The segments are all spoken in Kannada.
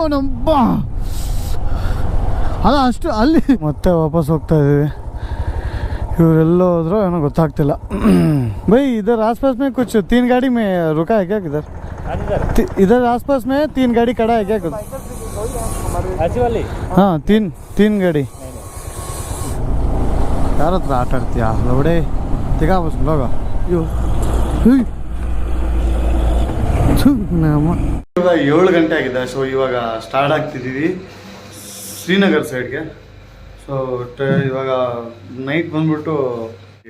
ನಮ್ಮ ಅಲ್ಲ ಅಷ್ಟು ಅಲ್ಲಿ ಮತ್ತೆ ವಾಪಸ್ ಹೋಗ್ತಾ ಇದೀವಿ ಇವರೆಲ್ಲ ಹೋದ್ರು ಏನೋ ಗೊತ್ತಾಗ್ತಿಲ್ಲ भाई इधर आसपास में कुछ तीन गाड़ी में रुका है क्या किधर ति- इधर आसपास में तीन गाड़ी खड़ा है क्या कुछ ऐसी वाली हाँ तीन तीन गाड़ी ಯಾರ ಹತ್ರ ಆಟ ಆಡ್ತೀಯಾ ಲವಡೆ ತಿಗಾ ಬಸ್ ಲೋಗ ಅಯ್ಯೋ ಹುಯ್. ಥು, ನಮ್ಮ ಇವಾಗ ಏಳು ಗಂಟೆ ಆಗಿದೆ. ಸೊ ಇವಾಗ ಸ್ಟಾರ್ಟ್ ಆಗ್ತಿದ್ದೀವಿ. ಶ್ರೀನಗರ್ ಸೈಡ್ಗೆ ಸೊ ಇವಾಗ ನೈಟ್ ಬಂದ್ಬಿಟ್ಟು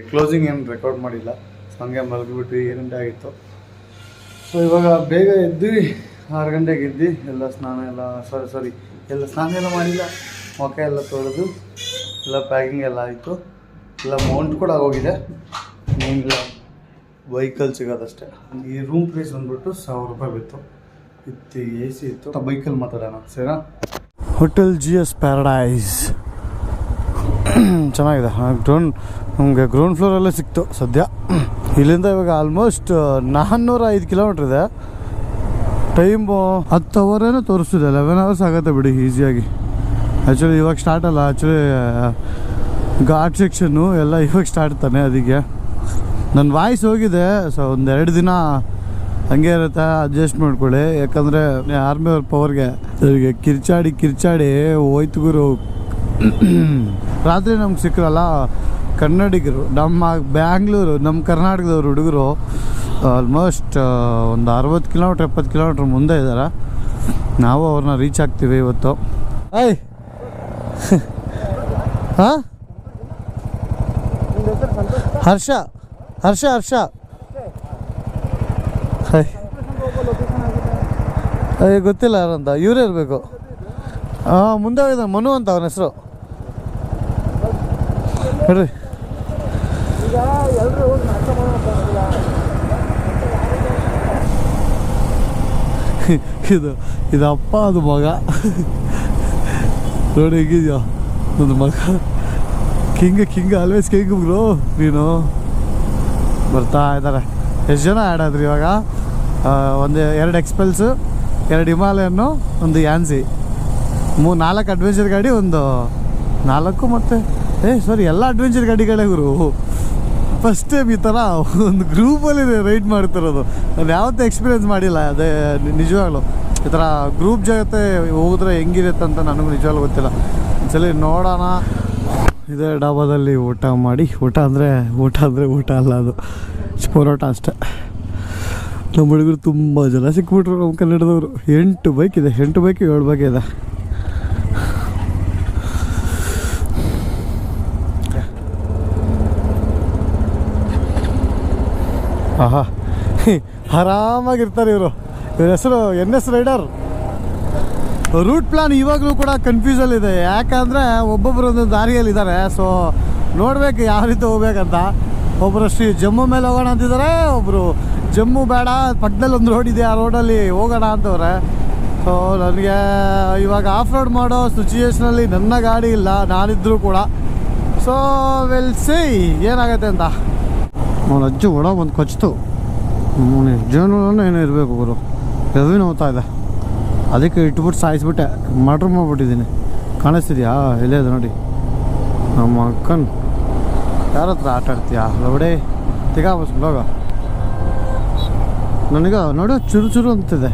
ಕ್ಲೋಸಿಂಗ್ ಏನು ರೆಕಾರ್ಡ್ ಮಾಡಿಲ್ಲ. ಸೊ ಹಂಗೆ ಮಲಗಿಬಿಟ್ಟು ಗಂಟೆ ಆಗಿತ್ತು. ಸೊ ಇವಾಗ ಬೇಗ ಎದ್ವಿ ಆರು ಗಂಟೆಗೆ ಎದ್ದು, ಎಲ್ಲ ಸ್ನಾನ ಎಲ್ಲ ಸಾರಿ ಸಾರಿ ಎಲ್ಲ ಸ್ನಾನ ಎಲ್ಲ ಮಾಡಿಲ್ಲ. ಮೊಕ ಎಲ್ಲ ತೊಳೆದು, ಎಲ್ಲ ಪ್ಯಾಕಿಂಗ್ ಎಲ್ಲ ಆಯಿತು. ಎಲ್ಲ ಮೌಂಟ್ ಕೂಡ ಆಗೋಗಿದೆ. ಏನಿಲ್ಲ. ಬೈಕಲ್ಲಿ ಸಿಗೋದಷ್ಟೇ. ಈ ರೂಮ್ ಪ್ರೈಸ್ ಬಂದ್ಬಿಟ್ಟು ಸಾವಿರ ರೂಪಾಯಿ ಬಿತ್ತು. ಇತ್ತು ಎ ಸಿ ಇತ್ತು ಬೈಕಲ್ಲಿ ಮಾತಾಡೋಣ ಸರಿನಾ? ಹೋಟೆಲ್ ಜಿ ಎಸ್ ಪ್ಯಾರಡೈಸ್ ಚೆನ್ನಾಗಿದೆ. ಗ್ರೌಂಡ್ ನಮಗೆ ಗ್ರೌಂಡ್ ಫ್ಲೋರಲ್ಲೇ ಸಿಕ್ತು ಸದ್ಯ. ಇಲ್ಲಿಂದ ಇವಾಗ ಆಲ್ಮೋಸ್ಟ್ ನಾನ್ನೂರ ಐದು ಕಿಲೋಮೀಟ್ರ್ ಇದೆ. ಟೈಮು ಹತ್ತು ಅವರೇನೋ ತೋರಿಸ್ತಿದೆ. ಲೆವೆನ್ ಅವರ್ಸ್ ಆಗುತ್ತೆ ಬಿಡಿ ಈಸಿಯಾಗಿ ಆ್ಯಕ್ಚುಲಿ ಇವಾಗ ಸ್ಟಾರ್ಟ್ ಅಲ್ಲ. ಆ್ಯಕ್ಚುಲಿ ಘಾಟ್ ಸೆಕ್ಷನ್ನು ಎಲ್ಲ ಇವಾಗ ಸ್ಟಾರ್ಟ್ ತಾನೆ ಅದಕ್ಕೆ. ನನ್ನ ವಾಯ್ಸ್ ಹೋಗಿದೆ ಸೊ ಒಂದೆರಡು ದಿನ ಹಂಗೆ ಇರುತ್ತೆ ಅಡ್ಜಸ್ಟ್ ಮಾಡ್ಕೊಳ್ಳಿ. ಯಾಕಂದರೆ ಆರ್ಮಿ ಅವ್ರ ಪವರ್ಗೆ ಅವರಿಗೆ ಕಿರ್ಚಾಡಿ ಕಿರ್ಚಾಡಿ ಹೋಯ್ತು ಗುರು. ರಾತ್ರಿ ನಮ್ಗೆ ಸಿಕ್ಕರಲ್ಲ ಕನ್ನಡಿಗರು, ನಮ್ಮ ಬ್ಯಾಂಗ್ಳೂರು, ನಮ್ಮ ಕರ್ನಾಟಕದವ್ರು ಹುಡುಗರು ಆಲ್ಮೋಸ್ಟ್ ಒಂದು ಅರವತ್ತು ಕಿಲೋಮೀಟ್ರ್ ಎಪ್ಪತ್ತು ಕಿಲೋಮೀಟ್ರ್ ಮುಂದೆ ಇದ್ದಾರೆ ನಾವು ಅವ್ರನ್ನ ರೀಚ್ ಆಗ್ತೀವಿ ಇವತ್ತು. ಐ ಹಾಂ? ಹರ್ಷ! ಹರ್ಷ ಹರ್ಷ. ಅಯ್ಯ ಗೊತ್ತಿಲ್ಲ ಯಾರಂತ. ಇವರೇ ಇರಬೇಕು. ಹಾಂ ಮುಂದೆ ಹೋಗಿದ್ದಾನೆ ಮನು ಅಂತ ಅವನ ಹೆಸರು. ನೋಡ್ರಿ. ಇದು ಇದು ಅಪ್ಪ, ಅದು ಮಗ. ನೋಡಿ, ಹೇಗಿದ್ಯಾ? ಒಂದು ಮಗ. King king always king bro ನೀನು. ಬರ್ತಾ ಇದ್ದಾರೆ. ಎಷ್ಟು ಜನ ಆ್ಯಡ್ ಆದ್ರಿ ಇವಾಗ? ಒಂದು ಎರಡು ಎಕ್ಸ್ಪೆಲ್ಸು ಎರಡು ಹಿಮಾಲಯನ್ನು, ಒಂದು ಯಾನ್ಸಿ ಮೂ, ನಾಲ್ಕು ಅಡ್ವೆಂಚರ್ ಗಾಡಿ, ಒಂದು ನಾಲ್ಕು ಮತ್ತು, ಏ ಸಾರಿ ಎಲ್ಲ ಅಡ್ವೆಂಚರ್ ಗಾಡಿಗಳೇ ಗುರು. ಫಸ್ಟ್ ಟೈಮ್ ಈ ಥರ ಒಂದು ಗ್ರೂಪಲ್ಲಿ ರೈಡ್ ಮಾಡ್ತಿರೋದು. ನಾನು ಯಾವತ್ತೂ ಎಕ್ಸ್ಪೀರಿಯೆನ್ಸ್ ಮಾಡಿಲ್ಲ, ಅದೇ ನಿಜವಾಗ್ಲೂ. ಈ ಥರ ಗ್ರೂಪ್ ಜೊತೆ ಹೋದ್ರೆ ಹೆಂಗಿರುತ್ತೆ ಅಂತ ನನಗೂ ನಿಜವಾಗ್ಲೂ ಗೊತ್ತಿಲ್ಲ. ಒಂದ್ಸಲಿ ನೋಡೋಣ. ಇದೇ ಡಾಬಾದಲ್ಲಿ ಊಟ ಮಾಡಿ. ಊಟ ಅಂದರೆ ಊಟ ಅಂದರೆ ಊಟ ಅಲ್ಲ ಅದು. ಪರೋಟ ಅಷ್ಟೇ. ನಮ್ಮ ಹುಡುಗರು ತುಂಬ ಜನ ಸಿಕ್ಬಿಟ್ರು ನಮ್ಮ ಕನ್ನಡದವರು. ಎಂಟು ಬೈಕ್ ಇದೆ. ಎಂಟು ಬೈಕ್ ಏಳು ಬೈಕ್ ಇದೆ. ಆಹಾ. ಆರಾಮಾಗಿರ್ತಾರೆ ಇವರು. ಇವ್ರ ಹೆಸರು N S rider. Route plan ಇವಾಗಲೂ ಕೂಡ ಕನ್ಫ್ಯೂಸಲ್ಲಿದೆ ಯಾಕಂದರೆ ಒಬ್ಬೊಬ್ಬರು ಒಂದೊಂದು ದಾರಿಯಲ್ಲಿದ್ದಾರೆ ಸೊ ನೋಡಬೇಕು ಯಾವ ರೀತಿ ಹೋಗ್ಬೇಕಂತ. ಒಬ್ಬರು ಶ್ರೀ ಜಮ್ಮು ಮೇಲೆ ಹೋಗೋಣ ಅಂತಿದ್ದಾರೆ ಒಬ್ಬರು ಜಮ್ಮು ಬೇಡ, ಪಕ್ಕದಲ್ಲಿ ಒಂದು ರೋಡ್ ಇದೆ, ಆ ರೋಡಲ್ಲಿ ಹೋಗೋಣ ಅಂತವ್ರೆ. ಸೊ ನನಗೆ ಇವಾಗ ಆಫ್ ರೋಡ್ ಮಾಡೋ ಸಿಚುಯೇಷನಲ್ಲಿ ನನ್ನ ಗಾಡಿ ಇಲ್ಲ ನಾನಿದ್ದರೂ ಕೂಡ. ಸೊ ವೆಲ್ ಸಿ ಏನಾಗತ್ತೆ ಅಂತ. ಅವ್ನು ಅಜ್ಜಿ ಒಡ ಒಂದು ಕೊಚ್ತು. ಜೀವನ ಏನೋ ಇರಬೇಕು ಗುರು. ಎದುವಿನ ಹೋಗ್ತಾ ಇದೆ ಅದಕ್ಕೆ ಇಟ್ಬಿಟ್ಟು ಸಾಯಿಸ್ಬಿಟ್ಟೆ. ಮರ್ಡ್ರ್ ಮಾಡಿಬಿಟ್ಟಿದ್ದೀನಿ. ಕಾಣಿಸ್ತಿದ್ಯಾ? ಎಲ್ಲೇ ಅದು ನೋಡಿ. ನಮ್ಮ ಅಕ್ಕನ್ ಯಾರ ಹತ್ರ ಆಟ ಆಡ್ತೀಯಾ? ಲವಡೆ ತಿಗಾ ಬಸ್ ಲೋಗ ನನಗೆ ನೋಡು, ಚುರು ಚುರು ಅಂತಿದೆ.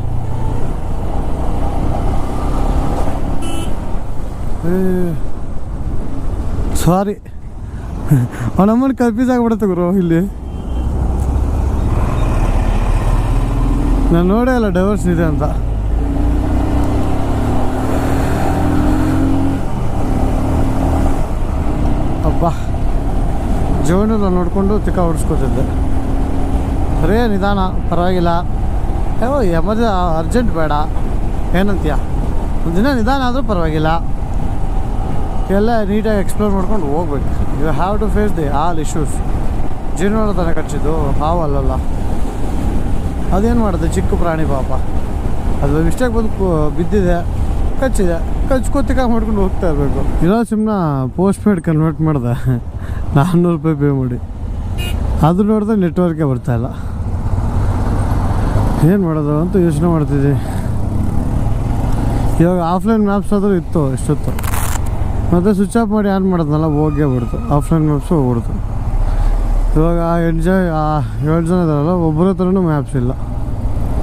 ಸಾರಿ ಅವನಮ್ಮನ ಕನ್ಫ್ಯೂಸ್ ಆಗಿಬಿಡುತ್ತೆ ಗುರು ಇಲ್ಲಿ. ನಾನು ನೋಡೇ ಇಲ್ಲ ಡೈವರ್ಸ್ ಇದೆ ಅಂತ. ಅಬ್ಬ ಜೀವನ ನೋಡಿಕೊಂಡು ತಿಕ್ಕ ಹೊಡಿಸ್ಕೊತಿದ್ದೆ ಬರೇ ನಿಧಾನ, ಪರವಾಗಿಲ್ಲ. ಯಾವ ಎಮರ್ಜ ಅರ್ಜೆಂಟ್ ಬೇಡ. ಏನಂತೀಯ? ದಿನ ನಿಧಾನ ಆದರೂ ಪರವಾಗಿಲ್ಲ. ಎಲ್ಲ ನೀಟಾಗಿ ಎಕ್ಸ್ಪ್ಲೋರ್ ಮಾಡ್ಕೊಂಡು ಹೋಗ್ಬೇಕು. You have to face the all issues ಜೀವನ ತನಕ ಕಚ್ಚಿದ್ದು ಹಾವಲ್ಲಲ್ಲ ಅದೇನು ಮಾಡುತ್ತೆ ಚಿಕ್ಕ ಪ್ರಾಣಿ ಪಾಪ. ಅದು ಮಿಸ್ಟೇಕ್ ಬಂದು ಬಿದ್ದಿದೆ, ಕಚ್ಚಿದೆ. ಕಚ್ಕೋತಿಕ ಮಾಡ್ಕೊಂಡು ಹೋಗ್ತಾ ಇರಬೇಕು. ಇರೋ ಸಿಮ್ನ ಪೋಸ್ಟ್ ಪೇಡ್ ಕನ್ವರ್ಟ್ ಮಾಡಿದೆ. ನಾನ್ನೂರು ರೂಪಾಯಿ ಪೇ ಮಾಡಿ. ಅದು ನೋಡಿದ್ರೆ ನೆಟ್ವರ್ಕೇ ಇಲ್ಲ. ಏನು ಮಾಡೋದು ಅಂತ ಯೋಚನೆ ಮಾಡ್ತಿದ್ದೆ ಇವಾಗ ಆಫ್ಲೈನ್ ಮ್ಯಾಪ್ಸ್ ಆದರೂ ಇತ್ತು ಇಷ್ಟೊತ್ತು. ಮತ್ತೆ ಸ್ವಿಚ್ ಆಫ್ ಮಾಡಿ ಆನ್ ಮಾಡೋದ್ನಲ್ಲ, ಹೋಗೇ ಬಿಡ್ತು ಆಫ್ಲೈನ್ ಮ್ಯಾಪ್ಸು ಹೋಗ್ಬಿಡ್ತು. ಇವಾಗ ಆ ಎಂಜಾಯ್ ಆ ಏಳು ಜನ ಇದಾರಲ್ಲ ಒಬ್ಬರ ಹತ್ರನೂ ಮ್ಯಾಪ್ಸ್ ಇಲ್ಲ.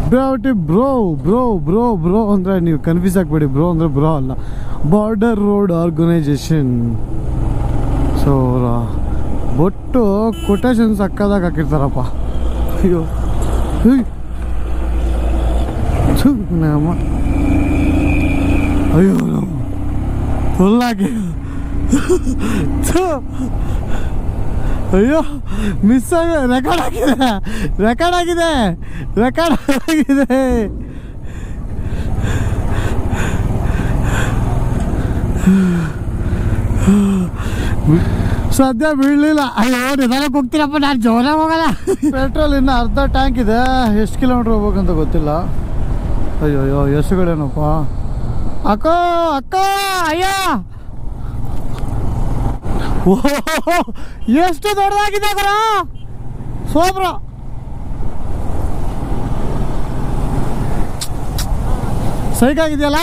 ಬ್ರಾವಟಿ ಬ್ರೋ ಬ್ರೋ ಬ್ರೋ ಬ್ರೋ ಅಂದರೆ ನೀವು ಕನ್ಫ್ಯೂಸ್ ಆಗಬೇಡಿ ಬ್ರೋ ಅಂದರೆ ಬ್ರೋ ಅಲ್ಲ. ಬಾರ್ಡರ್ ರೋಡ್ ಆರ್ಗನೈಜೇಷನ್ ಸೊ ಬೊಟ್ಟು ಕೊಟೇಶನ್ ಸಕ್ಕದಾಗ ಹಾಕಿರ್ತಾರಪ್ಪ. ಅಯ್ಯೋ. ಹೇಯ್. ಅಯ್ಯೋ, ನಮ್ಮ. ಫುಲ್ಲಾಗಿ ಅಯ್ಯೋ ಮಿಸ್ ಆಗ ರೆಕಾರ್ಡ್ ಆಗಿದೆ ರೆಕಾರ್ಡ್ ಆಗಿದೆ ರೆಕಾರ್ಡ್ ಆಗಿದೆ ಸದ್ಯ ಬೀಳಲಿಲ್ಲ. ಅಯ್ಯೋ, ನಿಧಾನಕ್ಕೆ ಹೋಗ್ತೀರಪ್ಪ, ನಾನು ಜೋರ ಹೋಗಲ್ಲ. ಪೆಟ್ರೋಲ್ ಇನ್ನು ಅರ್ಧ ಟ್ಯಾಂಕ್ ಇದೆ. ಎಷ್ಟು ಕಿಲೋಮೀಟ್ರ್ ಹೋಗ್ಬೇಕಂತ ಗೊತ್ತಿಲ್ಲ. ಅಯ್ಯೋ ಅಯ್ಯೋ ಎಸುಗಳೇನಪ್ಪ ಅಕ್ಕ ಅಕ್ಕ, ಅಯ್ಯ! ಎಷ್ಟು ದೊಡ್ಡದಾಗಿದೆ ಕರ ಸೋಬ್ರ ಸೈಕಾಗಿದೆಯಲ್ಲ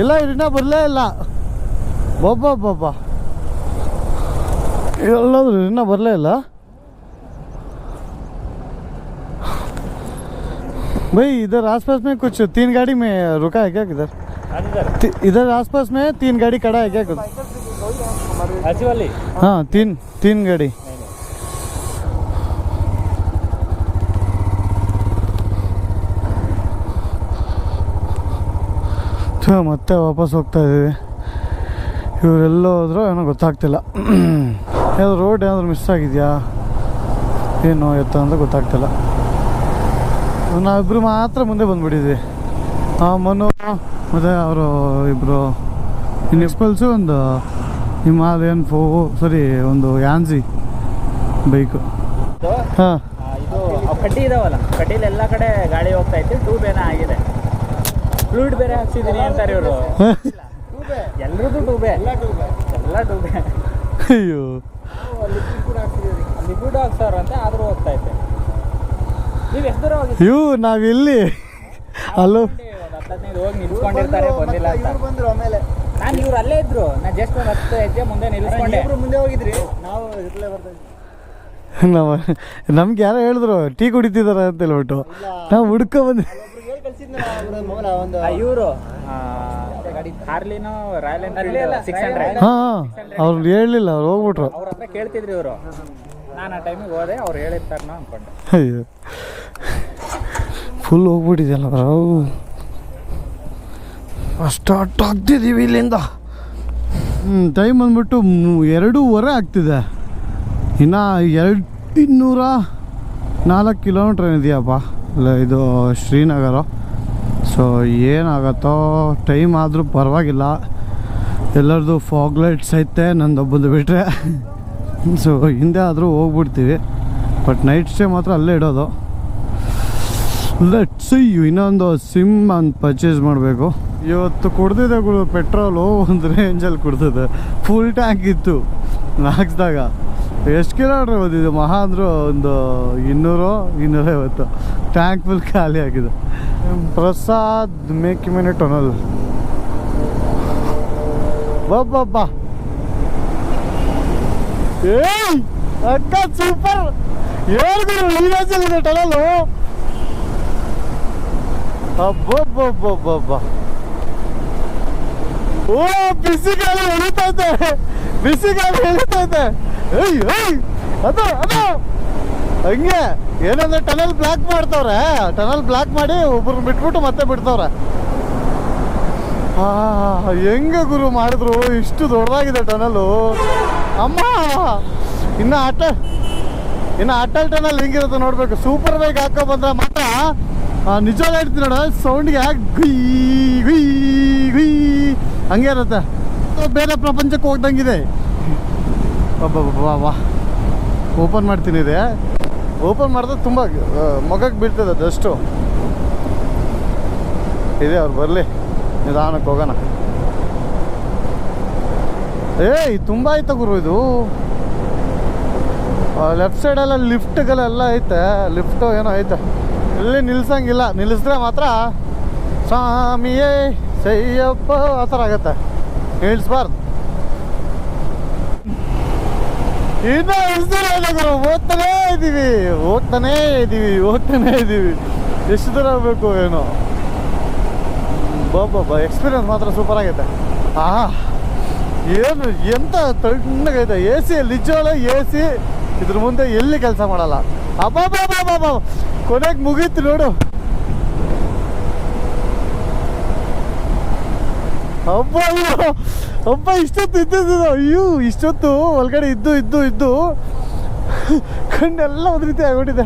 ಇಲ್ಲ ಇನ್ನ ಬರಲೇ ಇಲ್ಲ ಬೊಬ್ಬ ಎಲ್ಲಾದ್ರು ಇನ್ನ ಬರಲೇ ಇಲ್ಲ भाई इधर आसपास में कुछ तीन गाड़ी में रुका है क्या किधर हाँ जी सर ति- इधर आसपास में तीन गाड़ी खड़ा है क्या कुछ ऐसी वाली हाँ तीन तीन गाड़ी ಥು, ಮತ್ತೆ ವಾಪಸ್ ಹೋಗ್ತಾ ಇದ್ದೀವಿ ಇವರೆಲ್ಲ ಹೋದ್ರು ಏನೋ ಗೊತ್ತಾಗ್ತಿಲ್ಲ ಯಾವ್ದು ರೋಡ್ ಏನಾದ್ರು ಮಿಸ್ ಆಗಿದೆಯಾ ಏನು ಎತ್ತ ಅಂತ ಗೊತ್ತಾಗ್ತಿಲ್ಲ ನಾವಿಬ್ರು ಮಾತ್ರ ಮುಂದೆ ಬಂದ್ಬಿಟ್ಟಿದ್ವಿ ಆ ಮನು ಮತ್ತು ಅವರು ಇಬ್ಬರು ಇನ್ನು ಎಕ್ಸ್ಪಲ್ಸು ಒಂದು ಹಿಮಾಲಯನ್ ಫೋ ಸರಿ ಒಂದು ಯಾನ್ಸಿ ಬೈಕು ಹಾಂ. ಇದು ಅವ್ ಕಡ್ಡಿ ಇದಾವಲ್ಲ ಕಡ್ಡಿಲಿ ಎಲ್ಲ ಕಡೆ ಗಾಳಿ ಹೋಗ್ತಾ ಇತ್ತು ಟ್ಯೂಬ್ ಏನೋ ಆಗಿದೆ. ಫ್ಲೂಯಿಡ್ ಬೇರೆ ಹಾಕ್ಸಿದೀನಿ ಅಂತಾರೆ ಇವರು. ಎಲ್ರದ್ದು ಟೂಬೆ ಎಲ್ಲ ಟೂಬೆ ಎಲ್ಲ ಟೂಬೆ ಅಯ್ಯೋ. ಲಿಕ್ವಿಡ್ ಹಾಕ್ಸವ್ರ ಅಂತ ಆದ್ರೂ ಹೋಗ್ತಾ ಇತ್ತೆ ನೀವು ಎಷ್ಟು ದೂರ ಹೋಗಿ ಇವು ನಾವಿಲ್ಲಿ. ಅಲ್ಲೋ ಒಂದು ಹತ್ತು ಹದಿನೈದು ಹೋಗಿ ನಿಲ್ಸ್ಕೊಂಡಿರ್ತಾರೆ ಬಂದಿಲ್ಲ ಅಂತ ಬಂದ್ರು ಆಮೇಲೆ. ನಾನು ಇವ್ರು ಅಲ್ಲೇ ಇದ್ರು ನಾನು ಜಸ್ಟ್ ಒಂದು ಹತ್ತು ಹೆಜ್ಜೆ ಮುಂದೆ ನಿಲ್ಸ್ಕೊಂಡೆ. ಇಬ್ರು ಮುಂದೆ ಹೋಗಿದ್ರಿ. ನಾವು ಇರ್ಲೇ ಬರ್ತಾ ನಾವು ನಮ್ಗೆ ಯಾರೋ ಹೇಳಿದ್ರು ಟೀ ಕುಡಿತಿದಾರ ಅಂತ ಹೇಳ್ಬಿಟ್ಟು. ನಾವು ಹುಡ್ಕೊ ಬಂದ್ ಇವರು ಹಾರ್ಲಿನೋ ರಾಯಲ್ ಎನ್ಫೀಲ್ಡ್ ಸಿಕ್ಸ್ ಹಂಡ್ರೆಡ್ ಹಾಂ ಅವ್ರು ಹೇಳಲಿಲ್ಲ ಅವ್ರು ಹೋಗ್ಬಿಟ್ರು. ಅವ್ರ ಹತ್ರ ಕೇಳ್ತಿದ್ರಿ ಇವರು. ನಾನು ಆ ಟೈಮಿಗೆ ಹೋದೆ ಅವ್ರು ಹೇಳಿರ್ತಾರ ಅನ್ಕೊಂಡೆ. ಅಯ್ಯೋ. ಫುಲ್ ಹೋಗ್ಬಿಟ್ಟಿದೆಯಲ್ಲ ನಾವು ಸ್ಟಾರ್ಟ್ ಆಗ್ತಿದ್ದೀವಿ ಇಲ್ಲಿಂದ. ಹ್ಞೂ ಟೈಮ್ ಬಂದ್ಬಿಟ್ಟು ಎರಡೂವರೆ ಆಗ್ತಿದೆ. ಇನ್ನು ಎರಡು ಇನ್ನೂರ ನಾಲ್ಕು ಕಿಲೋಮೀಟ್ರ್ ಇದೆಯಪ್ಪ ಇಲ್ಲ ಇದು ಶ್ರೀನಗರ. ಸೊ ಏನಾಗತ್ತೋ ಟೈಮ್ ಆದರೂ ಪರವಾಗಿಲ್ಲ. ಎಲ್ಲರದು ಫಾಗ್ ಲೈಟ್ಸ್ ಐತೆ ನಂದೊಬ್ಬಂದು ಬಿಟ್ಟರೆ ಸೊ ಹಿಂದೆ ಆದರೂ ಹೋಗ್ಬಿಡ್ತೀವಿ. ಬಟ್ ನೈಟ್ ಸ್ಟೇ ಮಾತ್ರ ಅಲ್ಲೇ ಇಡೋದು. ಲೆಟ್ಸ್ ಇನ್ನೊಂದು ಸಿಮ್ ಅಂತ ಪರ್ಚೇಸ್ ಮಾಡಬೇಕು. ಇವತ್ತು ಕುಡ್ದಿದೆ ಪೆಟ್ರೋಲು ಒಂದು ರೇಂಜಲ್ಲಿ ಕುಡ್ದಿದೆ. ಫುಲ್ ಟ್ಯಾಂಕ್ ಇತ್ತು ಹಾಕ್ಸ್ದಾಗ ಎಷ್ಟು ಕಿಲೋಮೀಟ್ರ್ ಬಂದಿದೆ ಮಹಾ ಅಂದರೂ ಒಂದು ಇನ್ನೂರು, ಇನ್ನೂರೈವತ್ತು. ಟ್ಯಾಂಕ್ ಫುಲ್ ಖಾಲಿ ಆಗಿದೆ. ಪ್ರಸಾದ್ ಮೇಕ್ ಮಿನಿ ಟೊನಲ್ ಒಬ್ಬ ಏ ಅಕ್ಕ ಸೂಪರ್ ಹೇಳ್ಬಿಡು ಇದೆ ಟನಲು ಅಬ್ಬಬ್ಬಬ್ಬಬ್ಬಬ್ಬ. ಓ ಬಿಸಿ ಗಾಳಿ ಎಳಿತೈತೆ ಬಿಸಿ ಗಾಳಿ ಎಳಿತೈತೆ ಏಯ್ ಏಯ್, ಅದು ಅದು. ಹಂಗೆ, ಏನಂದ್ರೆ ಟನಲ್ ಬ್ಲಾಕ್ ಮಾಡ್ತವ್ರೆ. ಟನಲ್ ಬ್ಲಾಕ್ ಮಾಡಿ ಒಬ್ರು ಬಿಟ್ಬಿಟ್ಟು ಮತ್ತೆ ಬಿಡ್ತವ್ರೆ. ಹೆಂಗೆ ಗುರು ಮಾಡಿದ್ರು, ಇಷ್ಟು ದೊಡ್ಡದಾಗಿದೆ ಟನಲು ಅಮ್ಮ, ಇನ್ನು ಅಟ ಇನ್ನು ಅಟಲ್ ಟನಲ್ ಹೆಂಗಿರುತ್ತೆ ನೋಡ್ಬೇಕು. ಸೂಪರ್ ಬೈಕ್ ಹಾಕೋ ಬಂದ್ರೆ ಮಾತ್ರ ನಿಜವಾಗ ಹೇಳ್ತೀನಿ ನೋಡ ಸೌಂಡ್ಗೆ ಗುಯ್ ಗುಯ್ ಗುಯ್ ಹಂಗೆ ಇರುತ್ತೆ. ಬೇರೆ ಪ್ರಪಂಚಕ್ಕೆ ಹೋಗ್ದಂಗಿದೆ. ವಾ ಓಪನ್ ಮಾಡ್ತೀನಿ ಇದೆ. ಓಪನ್ ಮಾಡಿದ್ರೆ ತುಂಬ ಮೊಗಕ್ಕೆ ಬೀಳ್ತದೆ ಅದಷ್ಟು ಇದೆ ಅವ್ರು, ಬರಲಿ. ನಿಧಾನಕ್ಕೆ ಹೋಗೋಣ. ಏಯ್, ತುಂಬ ಐತೆ ಗುರು ಇದು? ಲೆಫ್ಟ್ ಸೈಡೆಲ್ಲ ಲಿಫ್ಟ್ಗಳೆಲ್ಲ ಐತೆ. ಲಿಫ್ಟು ಏನೋ ಐತೆ. ಇಲ್ಲಿ ನಿಲ್ಸಂಗಿಲ್ಲ. ನಿಲ್ಲಿಸಿದ್ರೆ ಮಾತ್ರ ಸ್ವಾಮಿಯೇ, ಸೈಯಪ್ಪ, ಆ ಥರ ಆಗತ್ತೆ. ನಿಲ್ಸ್ಬಾರ್ದು. ಇನ್ನೂ ಓದ್ತಾನೇ ಇದ್ದೀವಿ ಓದ್ತಾನೇ ಇದ್ದೀವಿ ಓದ್ತಾನೇ ಇದ್ದೀವಿ ಎಷ್ಟು ದೂರ ಆಗಬೇಕು ಏನೋ. ಬಾಬಾ ಎಕ್ಸ್ಪೀರಿಯನ್ಸ್ ಮಾತ್ರ ಸೂಪರ್ ಆಗೈತೆ. ಆ, ಏನು, ಎಂತ ತಣ್ಣಗೈತೆ. ಎ ಸಿ ನಿಜವಾಳ ಎ ಸಿ ಇದ್ರ ಮುಂದೆ ಎಲ್ಲಿ ಕೆಲಸ ಮಾಡಲ್ಲ. ಅಬ್ಬಾ ಕೊನೆಗೆ ಮುಗೀತು ನೋಡು. ಹಬ್ಬ ಅಬ್ಬ ಇಷ್ಟೊತ್ತು ಇದ್ದಿದ್ದು ಅಯ್ಯೋ, ಇಷ್ಟೊತ್ತು ಒಳಗಡೆ ಇದ್ದು ಇದ್ದು ಇದ್ದು ಕಣ್ಣೆಲ್ಲ ಒಂದು ರೀತಿ ಆಗ್ಬಿಟ್ಟಿದೆ.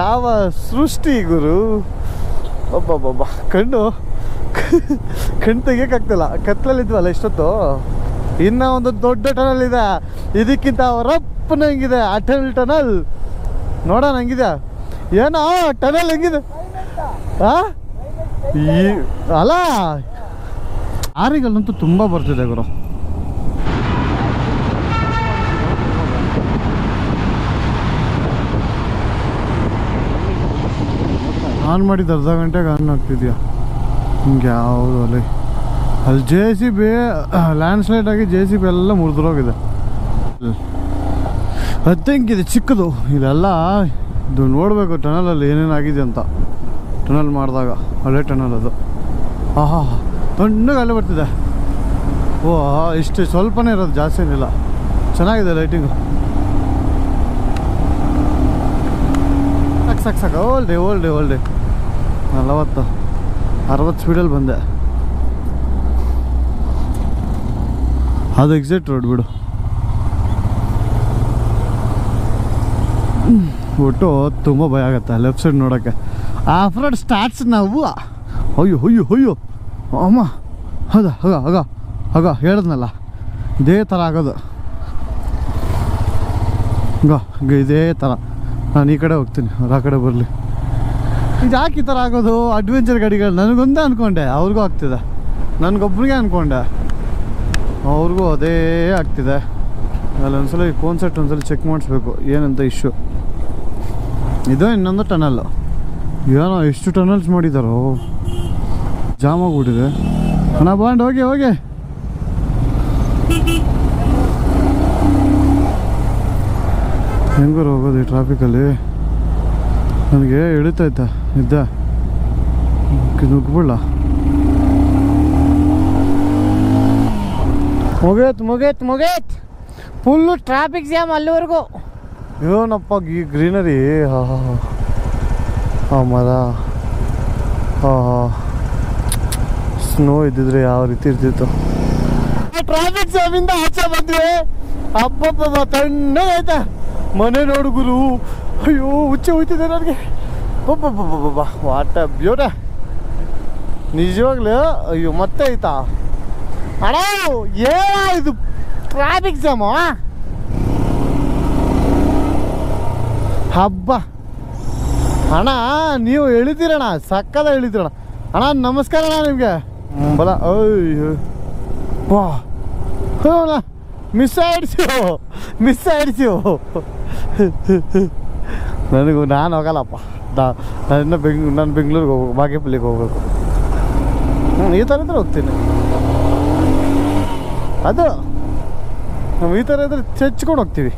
ಯಾವ ಸೃಷ್ಟಿ ಗುರು? ಒಬ್ಬೊಬ್ಬೊಬ್ಬ ಕಣ್ಣು. ಕಣ್ಣು ತೆಗಿಯೋಕ್ಕಾಗ್ತಿಲ್ಲ. ಕತ್ಲಲ್ಲಿದ್ವಲ್ಲ ಇಷ್ಟೊತ್ತು. ಇನ್ನ ಒಂದು ದೊಡ್ಡ ಟನಲ್ ಇದೆ. ಇದಕ್ಕಿಂತ ರಪ್ಪನ ಹೆಂಗಿದೆ. ಅಟಲ್ ಟನಲ್ ನೋಡೋಣ ಹಂಗಿದೆ ಏನೋ ಟನಲ್ ಹೆಂಗಿದೆ? ಆ? ಈ, ಅಲ್ಲ ಆರಿಗಳಂತೂ ತುಂಬ ಬರ್ತಿದೆ ಗುರು. ಆನ್ ಮಾಡಿದ್ದು ಅರ್ಧ ಗಂಟೆಗೆ ಆನ್ ಆಗ್ತಿದ್ಯಾ? ಹಿಂಗೆ ಯಾವುದು ಅಲ್ಲಿ? ಅಲ್ಲಿ J C B landslide ಆಗಿ ಜೆ ಸಿ ಬಿ ಎಲ್ಲ ಮುರಿದ್ರೋಗಿದೆ. ಇದೆ ಚಿಕ್ಕದು, ಇದೆಲ್ಲ ಇದು ನೋಡಬೇಕು ಟನಲಲ್ಲಿ ಏನೇನಾಗಿದೆ ಅಂತ. ಟನಲ್ ಮಾಡಿದಾಗ, ಹಳೆ ಟನಲ್ ಅದು. ಆಹಾ, ತಣ್ಣಗೆ ಅಲ್ಲೇ ಬರ್ತಿದೆ. ಓ ಇಷ್ಟು ಸ್ವಲ್ಪನೇ ಇರೋದು ಜಾಸ್ತಿ ಏನಿಲ್ಲ. ಚೆನ್ನಾಗಿದೆ ಲೈಟಿಂಗು ಸಾಕು ಸಾಕು ಸಾಕು. ಓಲ್ ಡೇ ಓಲ್ ಡೇ ಓಲ್ ಡೇ ನಲವತ್ತು, ಅರವತ್ತು ಸ್ಪೀಡಲ್ಲಿ ಬಂದೆ. ಅದು ಎಕ್ಸಿಟ್ ರೋಡ್ ಬಿಡು. ಒಟ್ಟು ತುಂಬ ಭಯ ಆಗುತ್ತೆ ಲೆಫ್ಟ್ ಸೈಡ್ ನೋಡೋಕ್ಕೆ. ಆಫ್ ರೋಡ್ ಸ್ಟಾರ್ಟ್ಸ್ ನಾವು, ಅಯ್ಯೋ ಅಯ್ಯೋ ಅಯ್ಯೋ. ಅಮ್ಮ ಹೌದ ಹಗ ಹಗ ಹಗ, ಹೇಳಿದ್ನಲ್ಲ. ಇದೇ ಥರ ಆಗೋದು. ಹಂಗ ಇದೇ ಥರ ನಾನು ಈ ಕಡೆ ಹೋಗ್ತೀನಿ, ಅವ್ರು ಆ ಕಡೆ ಬರಲಿ. ಇದು ಯಾಕೆ ಈ ಥರ ಆಗೋದು? ಅಡ್ವೆಂಚರ್ ಗಾಡಿಗಳು, ನನಗೊಂದೇ ಅಂದ್ಕೊಂಡೆ ಅವ್ರಿಗೂ ಆಗ್ತಿದೆ. ನನಗೊಬ್ರಿಗೆ ಅಂದ್ಕೊಂಡೆ ಅವ್ರಿಗೂ ಅದೇ ಆಗ್ತಿದೆ. ಅಲ್ಲಿ ಒಂದ್ಸಲ ಈ ಫೋನ್ ಸೆಟ್ ಒಂದ್ಸಲ ಚೆಕ್ ಮಾಡಿಸ್ಬೇಕು, ಏನಂತ ಇಶ್ಯೂ ಇದು ಇನ್ನೊಂದು ಟನಲ್ ಏನೋ ಎಷ್ಟು ಟನಲ್ಸ್ ಮಾಡಿದಾರೋ. ಜಾಮ್ ಆಗ್ಬಿಟ್ಟಿದೆ. ಅಣ್ಣ, ಬಾಂಡ್, ಹೋಗಿ ಹೋಗಿ. ಹೆಂಗಾರು ಹೋಗೋದು ಈ ಟ್ರಾಫಿಕಲ್ಲಿ ನನಗೆ ಇಳಿತೈತೆ ಇದ್ದ ನುಗ್ಬಿಡ್ಲ. ಮುಗೇತ್ ಮುಗೇತ್ ಮುಗೇತ್. ಫುಲ್ಲು ಟ್ರಾಫಿಕ್ ಜಾಮ್ ಅಲ್ಲಿವರೆಗೂ. ಏನಪ್ಪ ಈ ಗ್ರೀನರಿ? ಹಾ ಹಾ ಮರ. ಹಾಂ, ಹಾ. ಸ್ನೋ ಇದ್ದಿದ್ರೆ ಯಾವ ರೀತಿ ಇರ್ತಿತ್ತು? ಟ್ರಾಫಿಕ್ ಜಾಮಿಂದ ಆಚೆ ಬಂದ್ವಿ. ಅಬ್ಬಬ್ಬ ತಣ್ಣಗೈತೆ ಮನೆ ನೋಡು ಗುರು. ಅಯ್ಯೋ, ಹುಚ್ಚೆ ಹೋಯ್ತಿದೆ ನನಗೆ. ವಾಟ ಬ್ಯೂಟ ನಿಜವಾಗ್ಲೂ, ಅಯ್ಯೋ ಮತ್ತೆ ಆಯ್ತಾ ಅಣ್ಣ ಏನ ಇದು ಟ್ರಾಫಿಕ್ ಜಾಮು ಹಬ್ಬ. ಅಣ್ಣ, ನೀವು ಎಳಿತೀರಣ ಸಕ್ಕದ ಎಳಿತೀರಣ ಅಣ್ಣ, ನಮಸ್ಕಾರ ಅಣ್ಣ ನಿಮಗೆ. ಬಲ, ಅಯ್ಯೋ. ಅಣ್ಣ ಮಿಸ್ ಆಡಿಸಿ ಮಿಸ್ ಆಯಿಡ್ಸು ನನಗೂ ನಾನು ಹೋಗಲ್ಲಪ್ಪ. ನಾನು ಬೆಂಗ್, ನಾನು ಬೆಂಗ್ಳೂರಿಗೆ ಹೋಗ್ಬೇಕು, ಬಾಗೇಪಲ್ಲಿಗೆ ಹೋಗ್ಬೇಕು. ಹ್ಞೂ ಈ ಥರ ಇದ್ರೆ ಹೋಗ್ತೀನಿ. ಅದು, ನಾವು ಈ ಥರ ಇದ್ರೆ ಚಚ್ಕೊಂಡು ಹೋಗ್ತೀವಿ.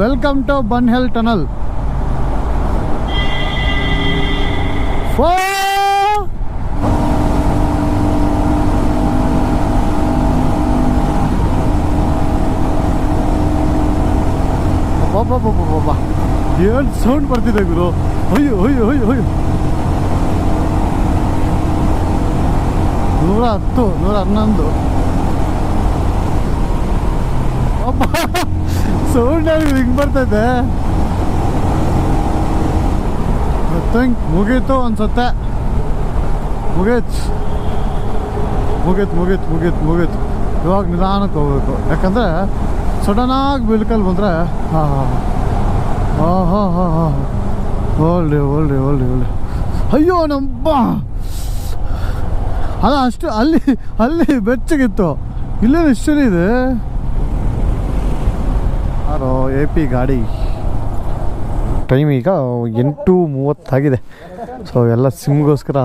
ವೆಲ್ಕಮ್ ಟು ಬನ್ಹೆಲ್ ಟನಲ್ ಏನು ಸೌಂಡ್ ಬರ್ತಿದೆ ಗುರು? ಅಯ್ಯೋ ಅಯ್ಯೋ ಅಯ್ಯೋ ಅಯ್ಯೋ ನೂರ ಹತ್ತು, ನೂರ ಹನ್ನೊಂದು. ಅಬ್ಬಾ. ಸೌಂಡ್ ಹಿಂಗೆ ಬರ್ತೈತೆ. ಥಿಂಕ್ ಮುಗೀತು ಅನ್ಸುತ್ತೆ. ಮುಗೀತು. ಮುಗೀತು ಮುಗೀತು ಮುಗೀತು ಮುಗೀತು. ಇವಾಗ ನಿಧಾನಕ್ಕೆ ಹೋಗ್ಬೇಕು. ಯಾಕಂದರೆ ಸಡನ್ನಾಗಿ ಬಿಲ್ಕಲ್ಲಿ ಬಂದರೆ, ಹಾಂ ಹಾಂ ಹಾಂ. ಹಾಂ ಹಾಂ ಹಾಂ ಒಳ್ಳೆ ಒಳ್ಳೆ ಒಳ್ಳೆ ಅಯ್ಯೋ ನಮ್ಮ ಅಲ್ಲ, ಅಷ್ಟು ಅಲ್ಲಿ ಅಲ್ಲಿ ಬೆಚ್ಚಗಿತ್ತು. ಇಲ್ಲೇನು ಇಷ್ಟೇ ಇದೆ? ಎ ಪಿ ಗಾಡಿ. ಟೈಮ್ ಈಗ ಎಂಟು ಮೂವತ್ತಾಗಿದೆ ಸೊ ಎಲ್ಲ ಸಿಮ್ಗೋಸ್ಕರ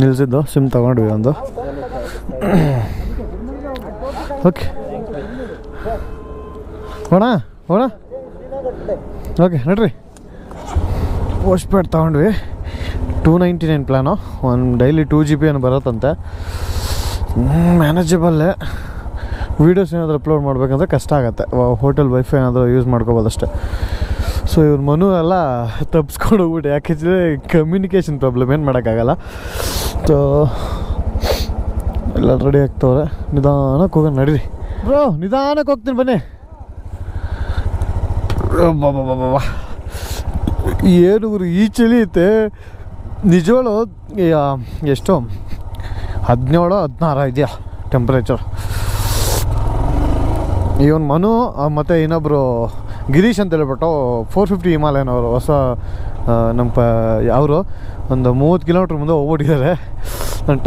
ನಿಲ್ಲಿಸಿದ್ದು ಸಿಮ್ ತಗೊಂಡ್ವಿ ಒಂದು. ಓಕೆ ಹೋಣ ಹೋಣ ಓಕೆ ನೋಡ್ರಿ. ಪೋಸ್ಟ್ ಪೇಡ್ ತೊಗೊಂಡ್ವಿ. ಟೂ ನೈಂಟಿ ನೈನ್ ಪ್ಲ್ಯಾನು ಒಂದು ಡೈಲಿ ಟೂ ಜಿ ಬಿ ಏನು ಬರುತ್ತಂತೆ? ಮ್ಯಾನೇಜಬಲ್ಲೇ ವೀಡಿಯೋಸ್ ಏನಾದರೂ ಅಪ್ಲೋಡ್ ಮಾಡಬೇಕಂದ್ರೆ ಕಷ್ಟ ಆಗುತ್ತೆ. ಹೋಟೆಲ್ ವೈಫೈ ಏನಾದರೂ ಯೂಸ್ ಮಾಡ್ಕೋಬೋದಷ್ಟೇ ಸೊ ಇವ್ರ ಮನು ಎಲ್ಲ ತಪ್ಪಿಸ್ಕೊಂಡು ಹೋಗ್ಬಿಟ್ಟು ಯಾಕೆಂದರೆ ಕಮ್ಯುನಿಕೇಷನ್ ಪ್ರಾಬ್ಲಮ್ ಏನು ಮಾಡೋಕ್ಕಾಗಲ್ಲ. ಸೊ ಎಲ್ಲ ರೆಡಿ ಆಗ್ತವ್ರೆ. ನಿಧಾನಕ್ಕೆ ಹೋಗೋಣ, ನಡೀರಿ. ಬ್ರೋ ನಿಧಾನಕ್ಕೆ ಹೋಗ್ತೀನಿ, ಬನ್ನಿ. ಏನು ಗುರು, ಈ ಚಳಿ ಐತೆ. ನಿಜವಾಳು ಎಷ್ಟು? ಹದಿನೇಳು, ಹದಿನಾರು ಇದೆಯಾ ಟೆಂಪ್ರೇಚರ್ ಇವನ್ ಮನು ಮತ್ತು ಇನ್ನೊಬ್ಬರು ಗಿರೀಶ್ ಅಂತ ಹೇಳ್ಬಿಟ್ಟು ಫೋರ್ ಫಿಫ್ಟಿ ಹಿಮಾಲಯನ್ ಅವರು, ಹೊಸ ನಮ್ಮ ಪ, ಅವರು ಒಂದು ಮೂವತ್ತು ಕಿಲೋಮೀಟ್ರ್ ಮುಂದೆ ಹೋಗ್ಬಿಟ್ಟಿದ್ದಾರೆ. ಅಂಟ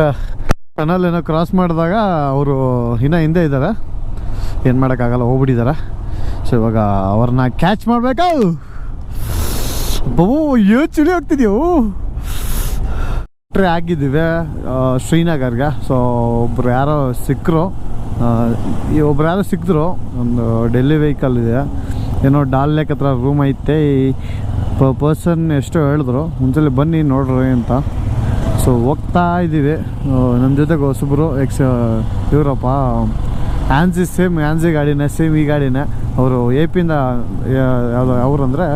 ಟನಲ್ ಏನೋ ಕ್ರಾಸ್ ಮಾಡಿದಾಗ ಅವರು ಇನ್ನೂ ಹಿಂದೆ ಇದ್ದಾರೆ. ಏನು ಮಾಡೋಕ್ಕಾಗಲ್ಲ, ಹೋಗ್ಬಿಟ್ಟಿದ್ದಾರೆ. ಸೊ ಇವಾಗ ಅವ್ರನ್ನ ಕ್ಯಾಚ್ ಮಾಡಬೇಕಾ. ಬೋ ಏನು ಚಳಿ ಆಗ್ತಿದ್ಯೋ? ಟ್ರೇ ಆಗಿದ್ದೀವಿ ಶ್ರೀನಗರ್ಗೆ. ಸೊ ಒಬ್ಬರು ಯಾರೋ ಸಿಕ್ಕರು ಈ ಒಬ್ರು ಯಾರೋ ಸಿಕ್ಕಿದ್ರು ಒಂದು ಡೆಲ್ಲಿ ವೆಹಿಕಲ್ ಇದೆ. ಏನೋ ಡಾಲ್ ಲೇಕ್ ಹತ್ರ ರೂಮ್ ಐತೆ. ಈ ಪರ್ಸನ್ ಎಷ್ಟೋ ಹೇಳಿದ್ರು, ಮುಂಚೆಲಿ ಬನ್ನಿ ನೋಡ್ರಿ ಅಂತ. ಸೊ ಹೋಗ್ತಾ ಇದ್ದೀವಿ. ನಮ್ಮ ಜೊತೆಗೆ ಹೊಸಬ್ರು ಎಕ್ಸ್ ಇವರಪ್ಪ ಆ್ಯನ್ಸಿ ಸೇಮ್ ಆ್ಯನ್ಸಿ ಗಾಡಿನೇ ಸೇಮ್ ಈ ಗಾಡಿನೇ. ಅವರು ಎ ಪಿಯಿಂದ ಯಾವುದು ಅವ್ರು ಅಂದರೆ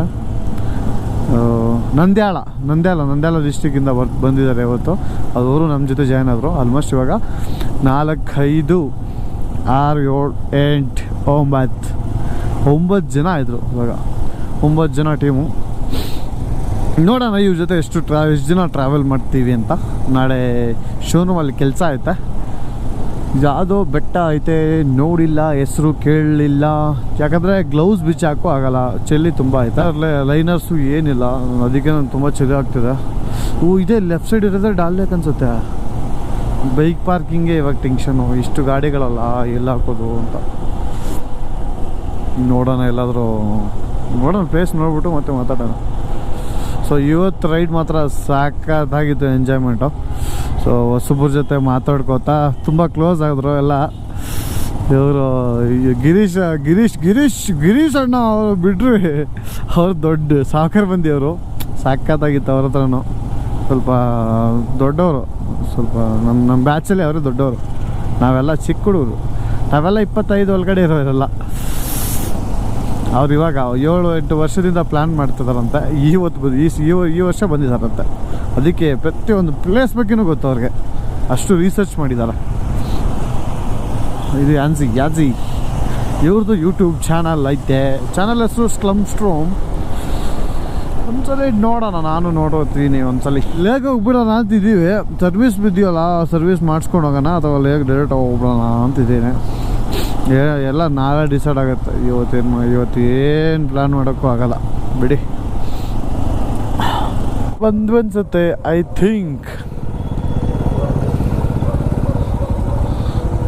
ನಂದ್ಯಾಳ ನಂದ್ಯಾಳ ನಂದ್ಯಾಳ ಡಿಸ್ಟಿಕ್ಕಿಂದ ಬರ್ ಬಂದಿದ್ದಾರೆ ಇವತ್ತು. ಅವರು ನಮ್ಮ ಜೊತೆ ಜಾಯ್ನ್ ಆದರು. ಆಲ್ಮೋಸ್ಟ್ ಇವಾಗ ನಾಲ್ಕೈದು. ಆರು ಏಳು ಎಂಟು ಒಂಬತ್ತು. ಒಂಬತ್ತು ಜನ ಇದ್ದರು ಇವಾಗ. ಒಂಬತ್ತು ಜನ ಟೀಮು. ನೋಡೋಣ ಇವ್ರ ಜೊತೆ ಎಷ್ಟು ಟ್ರಾ ಎಷ್ಟು ಜನ ಟ್ರಾವೆಲ್ ಮಾಡ್ತೀವಿ ಅಂತ. ನಾಳೆ ಶೋರೂಮಲ್ಲಿ ಕೆಲಸ ಐತೆ ಯಾವುದೋ ಬೆಟ್ಟ ಐತೆ ನೋಡಿಲ್ಲ ಹೆಸರು ಕೇಳಲಿಲ್ಲ. ಯಾಕಂದರೆ ಗ್ಲೌಸ್ ಬಿಚ್ಚಿ ಹಾಕೋ ಆಗಲ್ಲ. ಚೆಲ್ಲಿ ತುಂಬ ಐತೆ ಅಲ್ಲೇ ಲೈನರ್ಸು ಏನಿಲ್ಲ. ಅದಕ್ಕೆ ನಾನು ತುಂಬ ಚಳಿ ಆಗ್ತಿದೆ. ಓ ಇದೇ ಲೆಫ್ಟ್ ಸೈಡ್ ಇರೋದೇ ಡಾಲ್ಲೇಕ್ ಅನ್ಸುತ್ತೆ. ಬೈಕ್ ಪಾರ್ಕಿಂಗೇ ಇವಾಗ ಟೆನ್ಷನು. ಇಷ್ಟು ಗಾಡಿಗಳಲ್ಲ ಎಲ್ಲ ಹಾಕೋದು ಅಂತ. ನೋಡೋಣ ಎಲ್ಲಾದರೂ, ನೋಡೋಣ ಪ್ಲೇಸ್ ನೋಡ್ಬಿಟ್ಟು ಮತ್ತೆ ಮಾತಾಡೋಣ. ಸೊ ಇವತ್ತು ರೈಡ್ ಮಾತ್ರ ಸಾಕಾಗಿತ್ತು ಎಂಜಾಯ್ಮೆಂಟು ಸೊ ಹೊಸಬ್ರ ಜೊತೆ ಮಾತಾಡ್ಕೋತಾ, ತುಂಬ ಕ್ಲೋಸ್ ಆದರು ಎಲ್ಲ. ಇವರು, ಗಿರೀಶ್ ಗಿರೀಶ್ ಗಿರೀಶ್ ಗಿರೀಶ್ ಅಣ್ಣ ಅವರು ಬಿಡ್ರಿ ಅವ್ರು ದೊಡ್ಡ ಸಾಕರ್ ಬಂದಿಯವರು. ಸಾಕಾಗಿತ್ತು ಅವ್ರ ಹತ್ರನೂ. ಸ್ವಲ್ಪ ದೊಡ್ಡವರು, ಸ್ವಲ್ಪ ನಮ್ಮ ನಮ್ಮ ಬ್ಯಾಚಲ್ಲಿ ಅವರು ದೊಡ್ಡವರು. ನಾವೆಲ್ಲ ಚಿಕ್ಕ ಹುಡುಗರು. ನಾವೆಲ್ಲ ಇಪ್ಪತ್ತೈದು ಒಳಗಡೆ ಇರೋರೆಲ್ಲ. ಅವ್ರು ಇವಾಗ ಏಳು, ಎಂಟು ವರ್ಷದಿಂದ ಪ್ಲ್ಯಾನ್ ಮಾಡ್ತಿದಾರಂತೆ. ಈ ಸ- ಈ ಈ ವರ್ಷ ಬಂದಿದ್ದಾರಂತೆ ಅದಕ್ಕೆ ಪ್ರತಿಯೊಂದು ಪ್ಲೇಸ್ ಬಗ್ಗೆನೂ ಗೊತ್ತು ಅವ್ರಿಗೆ. ಅಷ್ಟು ರಿಸರ್ಚ್ ಮಾಡಿದ್ದಾರೆ ಇದು ಯಾನ್ಸಿ ಯಾಜಿ ಇವ್ರದ್ದು ಯೂಟ್ಯೂಬ್ ಚಾನಲ್ ಐತೆ. ಚಾನಲ್ ಹೆಸರು ಸ್ಲಮ್ ಸ್ಟ್ರೋಮ್ ಒಂದ್ಸಲ ನೋಡೋಣ, ನಾನು ನೋಡೋತೀನಿ ಒಂದ್ಸಲ. ಲೇಗ್ ಹೋಗ್ಬಿಡೋಣ ಅಂತಿದ್ದೀವಿ. ಸರ್ವಿಸ್ ಬಿದ್ದೀವಲ್ಲ ಸರ್ವಿಸ್ ಮಾಡಿಸ್ಕೊಂಡು ಹೋಗೋಣ, ಅಥವಾ ಲೇಗ್ ಡೈರೆಕ್ಟ್ ಹೋಗ್ಬಿಡೋಣ ಅಂತಿದ್ದೀನಿ. ಏ- ಎಲ್ಲ ನಾಳೆ ಡಿಸೈಡ್ ಆಗುತ್ತೆ. ಇವತ್ತೇನು ಇವತ್ತು ಏನು ಪ್ಲ್ಯಾನ್ ಮಾಡೋಕ್ಕೂ ಆಗಲ್ಲ. ಬಿಡಿ. ಬಂದು ಅನ್ಸುತ್ತೆ ಐ ಥಿಂಕ್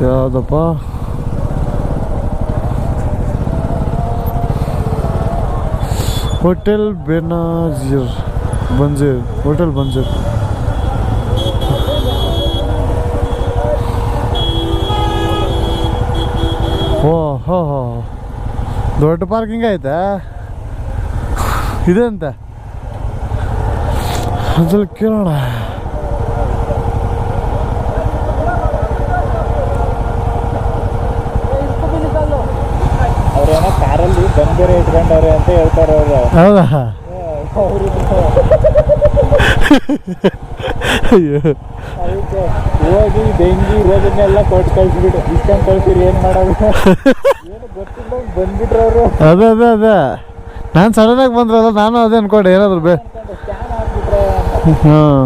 ಯಾವುದಪ್ಪ? ಹೋಟೆಲ್ ಬೆನಾಜಿರ್ ಬಂಜೀರ್ ಹೋಟೆಲ್ ಬಂಜೀರ್ ಓ ಹೋ ಹೋ ದೊಡ್ಡ ಪಾರ್ಕಿಂಗ್ ಆಯ್ತಾ ಇದೆ ಅಂತ ಒಂದ್ಸಲ ಕೇಳೋಣ ಅವ್ರೇನೋ ಬೇರೆ ಇಟ್ಕೊಂಡವ್ರೆ ಅಂತ ಹೇಳ್ತಾರೆ ಅವರು. ಹೌದಾ? ಅಯ್ಯೋ. ಅದಕ್ಕೆ ಹೋಗಿ ಬೆಂಗಿ ಇರೋದನ್ನೆಲ್ಲ ಕೊಟ್ಟು ಕಳ್ಸಿಬಿಟ್ಟು ಇಷ್ಟೊಂದು ಕಳ್ಸಿರಿ ಏನು ಮಾಡೋದು? ಏನು ಗೊತ್ತಿಲ್ಲ ಬಂದ್ಬಿಟ್ರು ಅವರು ಅದೇ ಅದೇ ಅದೇ. ನಾನು ಸಡನ್ನಾಗಿ ಬಂದ್ರಲ್ಲ ನಾನು ಅದೇ ಅನ್ಕೊಂಡೆ ಏನಾದ್ರು ಬೇ ಸ್ಕ್ಯಾನ್ ಹಾಕ್ಬಿಟ್ರೆ ಹಾಂ